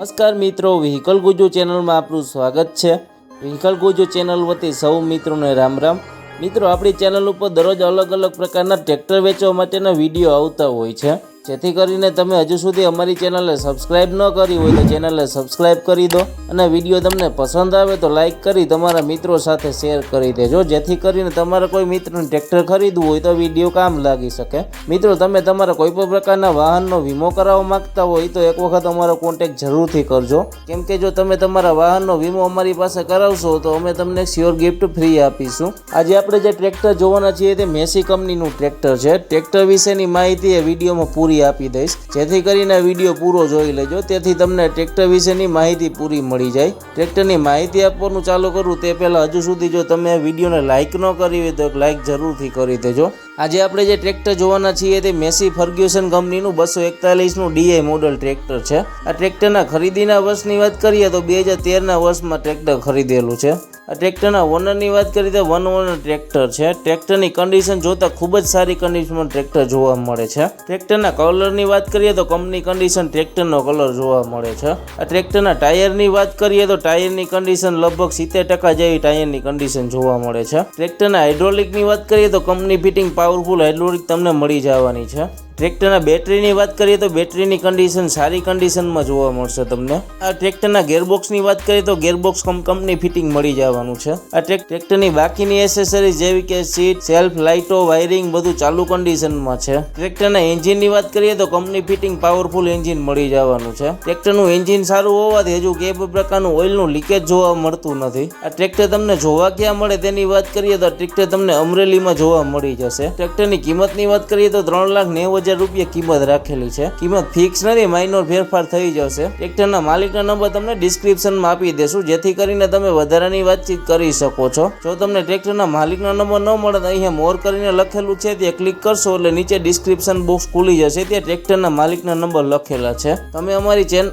નમસ્કાર મિત્રો વ્હીકલ ગુજુ ચેનલમાં આપનું સ્વાગત છે. વ્હીકલ ગુજુ ચેનલ વતી સૌ મિત્રોને રામ રામ. મિત્રો, આપણી ચેનલ ઉપર દરરોજ અલગ અલગ પ્રકારના ટ્રેક્ટર વેચવા માટેના વીડિયો આવતા હોય છે. જેથી કરીને તમે હજુ સુધી અમારી ચેનલને સબસ્ક્રાઇબ ન કરી હોય તો ચેનલને સબસ્ક્રાઇબ કરી દો અને વીડિયો તમને પસંદ આવે તો લાઈક કરી તમારા મિત્રો સાથે શેર કરી દેજો. જેથી કરીને તમારા કોઈ મિત્રને ટ્રેક્ટર ખરીદવું હોય તો વીડિયો કામ લાગી શકે. મિત્રો, તમે તમારા કોઈ પણ પ્રકારના વાહનનો વીમો કરાવવા માંગતા હોય તો એક વખત અમારો કોન્ટેક્ટ જરૂરથી કરજો. કેમ કે જો તમે તમારા વાહનનો વીમો અમારી પાસે કરાવશો તો અમે તમને શ્યોર ગિફ્ટ ફ્રી આપીશું. આજે આપણે જે ટ્રેક્ટર જોવાના છીએ તે મેસી કંપનીનું ટ્રેક્ટર છે. ટ્રેક્ટર વિશેની માહિતી એ વિડીયોમાં પૂરી આપી દઈશ. જેથી કરીને વીડિયો પૂરો જોઈ લેજો. તેથી તમને ટ્રેક્ટર વિશેની માહિતી પૂરી મળી જાય. ટ્રેક્ટરની માહિતી આપવાનું ચાલુ કરું તે પહેલાં હજુ સુધી જો તમે વિડીયોને લાઇક ન કરી હોય તો એક લાઇક જરૂરથી કરી દેજો. આજે આપણે જે ટ્રેક્ટર જોવાના છીએ તે મેસી ફર્ગ્યુસન કંપનીનું બસો એકતાલીસનું ડીઆઈ મોડલ ટ્રેક્ટર છે. આ ટ્રેક્ટરના ખરીદીના વર્ષની વાત કરીએ તો બે હજાર તેરના વર્ષમાં ટ્રેક્ટર ખરીદેલું છે. આ ટ્રેક્ટરના ઓનરની વાત કરીએ તો વન ઓનર ટ્રેક્ટર છે. ટ્રેક્ટરની કન્ડિશન જોતા ખૂબ જ સારી કન્ડિશનમાં ટ્રેક્ટર જોવા મળે છે. ટ્રેક્ટરના કલરની વાત કરીએ તો કંપની કન્ડિશન ટ્રેક્ટરનો કલર જોવા મળે છે. આ ટ્રેક્ટરના ટાયરની વાત કરીએ તો ટાયરની કન્ડિશન લગભગ સિત્તેર ટકા જેવી ટાયરની કન્ડિશન જોવા મળે છે. ટ્રેક્ટરના હાઇડ્રોલિકની વાત કરીએ તો કંપની ફિટિંગ પાવરફુલ હાઇડ્રોલિક તમને મળી જવાની છે. ટ્રેક્ટરના બેટરીની વાત કરીએ તો બેટરીની કન્ડિશન સારી કન્ડિશનમાં જોવા મળશે તમને. આ ટ્રેક્ટરના ગેરબોક્સની વાત કરીએ તો ગેરબોક્સ કંપની ફિટિંગ મળી જવાનું છે. આ ટ્રેક ટ્રેક્ટરની બાકીની એસેસરી જેવી કે સીટ સેલ્ફ લાઇટો વાયરિંગ બધું ચાલુ કન્ડિશનમાં છે. ટ્રેક્ટરના એન્જિનની વાત કરીએ તો કંપની ફિટિંગ પાવરફુલ એન્જિન મળી જવાનું છે. ટ્રેક્ટરનું એન્જિન સારું હોવાથી હજુ કે પ્રકારનું ઓઇલનું લીકેજ જોવા મળતું નથી. આ ટ્રેક્ટર તમને જોવા ક્યાં મળે તેની વાત કરીએ તો ટ્રેક્ટર તમને અમરેલીમાં જોવા મળી જશે. ટ્રેક્ટરની કિંમતની વાત કરીએ તો ત્રણ લાખ નેવું હજાર રૂપિયા કિંમત રાખેલી છે. કિંમત ફિક્સ નથી માઇનોર ફેરફાર થઈ જશે. ટ્રેક્ટરના માલિકનો નંબર તમને ડિસ્ક્રિપ્શનમાં આપી દેશું, જેથી કરીને તમે વધારાની વાતચીત કરી શકો છો. જો તમને ટ્રેક્ટરના માલિકનો નંબર ન મળે તો અહીંયા મોર કરીને લખેલું છે, ત્યાં ક્લિક કરશો એટલે નીચે ડિસ્ક્રિપ્શન બોક્સ ખુલી જશે, ત્યાં ટ્રેક્ટરના માલિકના નંબર લખેલા છે. તમે અમારી ચેન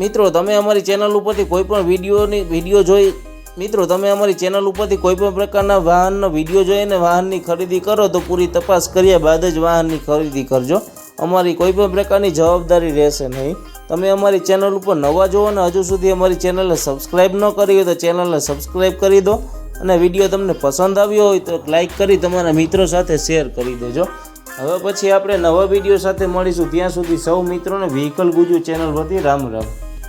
મિત્રો, તમે અમારી ચેનલ ઉપરથી કોઈ પણ વિડીયોની વીડિયો જોઈ મિત્રો, તમે અમારી ચેનલ ઉપરથી કોઈ પણ પ્રકારના વાહનનો વીડિયો જોઈને વાહનની ખરીદી કરો તો પૂરી તપાસ કર્યા બાદ જ વાહનની ખરીદી કરજો. અમારી કોઈ પણ પ્રકારની જવાબદારી રહેશે નહીં. તમે અમારી ચેનલ ઉપર નવા જુઓ અને હજુ સુધી અમારી ચેનલને સબસ્ક્રાઈબ ન કરી હોય તો ચેનલને સબસ્ક્રાઈબ કરી દો અને વીડિયો તમને પસંદ આવ્યો હોય તો લાઈક કરી તમારા મિત્રો સાથે શેર કરી દેજો. હવે પછી આપણે નવા વીડિયો સાથે મળીશું. ત્યાં સુધી સૌ મિત્રોને વ્હીકલ ગુજુ ચેનલ પરથી રામ રામ.